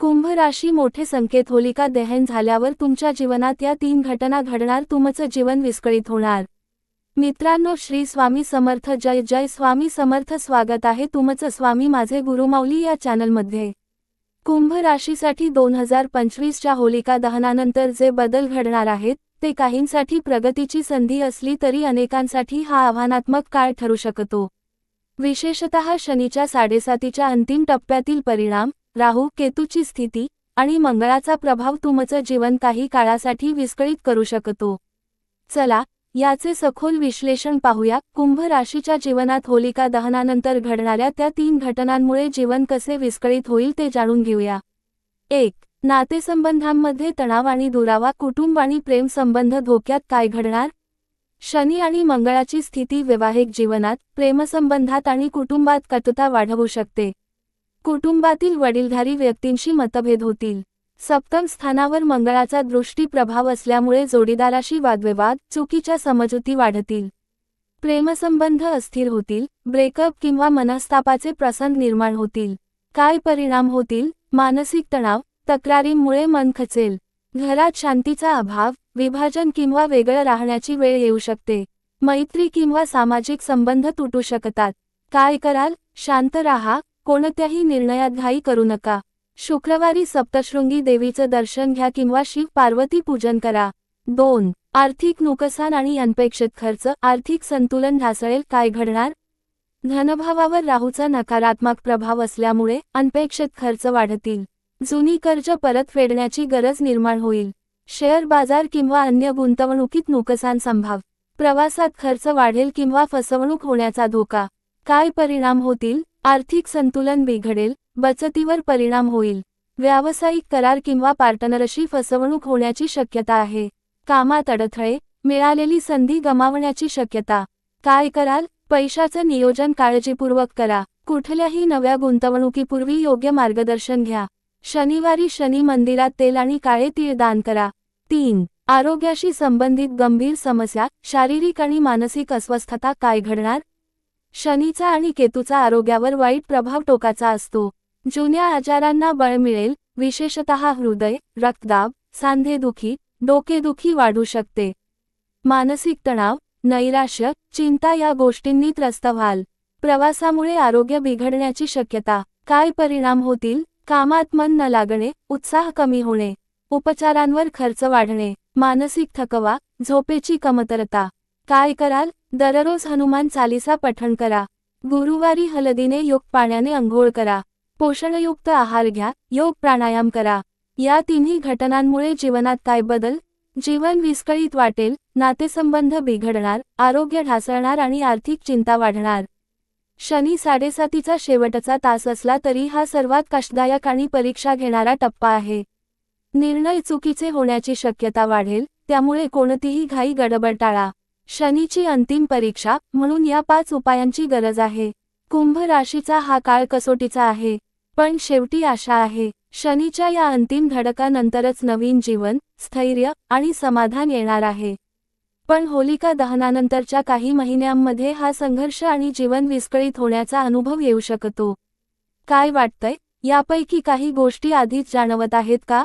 कुंभ राशी मोठे संकेत होलिका दहन झाल्यावर तुमच्या जीवनात या तीन घटना घडणार तुमचं जीवन विस्कळीत होणार. मित्रांनो श्री स्वामी समर्थ जय जय स्वामी समर्थ स्वागत आहे तुमचं स्वामी माझे गुरुमाऊली या चॅनलमध्ये. कुंभ राशीसाठी दोन हजार पंचवीसच्या होलिका दहनानंतर जे बदल घडणार आहेत ते काहींसाठी प्रगतीची संधी असली तरी अनेकांसाठी हा आव्हानात्मक काळ ठरू शकतो. विशेषतः शनीच्या साडेसातीच्या अंतिम टप्प्यातील परिणाम राहू केतूची स्थिती आणि मंगळाचा प्रभाव तुमचं जीवन काही काळासाठी विस्कळीत करू शकतो. चला याचे सखोल विश्लेषण पाहूया. कुंभ राशीच्या जीवनात होलिका दहनानंतर घडणाऱ्या त्या तीन घटनांमुळे जीवन कसे विस्कळीत होईल ते जाणून घेऊया. एक नातेसंबंधांमध्ये तणाव आणि दुरावा कुटुंब आणि प्रेम संबंध धोक्यात काय घडणार? शनी आणि मंगळाची स्थिती वैवाहिक जीवनात प्रेमसंबंधात आणि कुटुंबात कटुता वाढवू शकते. कुटुंबातील वडीलधारी व्यक्तींशी मतभेद होतील. सप्तम स्थानावर मंगळाचा दृष्टी प्रभाव असल्यामुळे जोडीदाराशी वादविवाद चुकीच्या समजुती वाढतील. प्रेमसंबंध अस्थिर होतील ब्रेकअप किंवा मनस्तापाचे प्रसंग निर्माण होतील. काय परिणाम होतील? मानसिक तणाव तक्रारींमुळे मन खचेल. घरात शांतीचा अभाव विभाजन किंवा वेगळं राहण्याची वेळ येऊ शकते. मैत्री किंवा सामाजिक संबंध तुटू शकतात. काय कराल? शांत राहा कोणत्याही निर्णयात घाई करू नका. शुक्रवारी सप्तशृंगी देवीचं दर्शन घ्या किंवा शिव पार्वती पूजन करा. दोन आर्थिक नुकसान आणि अनपेक्षित खर्च. आर्थिक संतुलन ढासळेल. काय घडणार? धनभावावर राहूचा नकारात्मक प्रभाव असल्यामुळे अनपेक्षित खर्च वाढतील. जुनी कर्ज परत फेडण्याची गरज निर्माण होईल. शेअर बाजार किंवा अन्य गुंतवणुकीत नुकसान संभाव. प्रवासात खर्च वाढेल किंवा फसवणूक होण्याचा धोका. काय परिणाम होतील? आर्थिक संतुलन बिघडेल बचतीवर परिणाम होईल. व्यावसायिक करार किंवा पार्टनरशी फसवणूक होण्याची शक्यता आहे. कामात अडथळे मिळालेली संधी गमावण्याची शक्यता. काय कराल? पैशाचं नियोजन काळजीपूर्वक करा. कुठल्याही नव्या गुंतवणुकीपूर्वी योग्य मार्गदर्शन घ्या. शनिवारी शनी मंदिरात तेल आणि काळे तीळ दान करा. तीन. आरोग्याशी संबंधित गंभीर समस्या शारीरिक आणि मानसिक अस्वस्थता काय घडणार? शनीचा आणि केतूचा आरोग्यावर वाईट प्रभाव टोकाचा असतो. जुन्या आजारांना बळ मिळेल विशेषतः हृदय रक्तदाब सांधेदुखी डोकेदुखी वाढू शकते. मानसिक तणाव नैराश्य चिंता या गोष्टींनी त्रस्त व्हाल. प्रवासामुळे आरोग्य बिघडण्याची शक्यता. काय परिणाम होतील? कामात मन न लागणे उत्साह कमी होणे. उपचारांवर खर्च वाढणे. मानसिक थकवा झोपेची कमतरता. काय कराल? दररोज हनुमान चालिसा पठण करा. गुरुवारी हलदीने योग पाण्याने अंघोळ करा. पोषणयुक्त आहार घ्या. योग प्राणायाम करा. या तिन्ही घटनांमुळे जीवनात काय बदल? जीवन विस्कळीत वाटेल नातेसंबंध बिघडणार आरोग्य ढासळणार आणि आर्थिक चिंता वाढणार. शनी साडेसातीचा शेवटचा तास असला तरी हा सर्वात कष्टदायक आणि परीक्षा घेणारा टप्पा आहे. निर्णय चुकीचे होण्याची शक्यता वाढेल त्यामुळे कोणतीही घाई गडबड टाळा. शनीची अंतिम परीक्षा म्हणून या पाच उपायांची गरज आहे. कुंभ राशीचा हा काळ कसोटीचा आहे पण शेवटी आशा आहे. शनीच्या या अंतिम धडकानंतरच नवीन जीवन स्थैर्य आणि समाधान येणार आहे. पण होलिका दहनानंतरच्या काही महिन्यांमध्ये हा संघर्ष आणि जीवन विस्कळीत होण्याचा अनुभव येऊ शकतो. काय वाटतंय? यापैकी काही गोष्टी आधीच जाणवत आहेत का?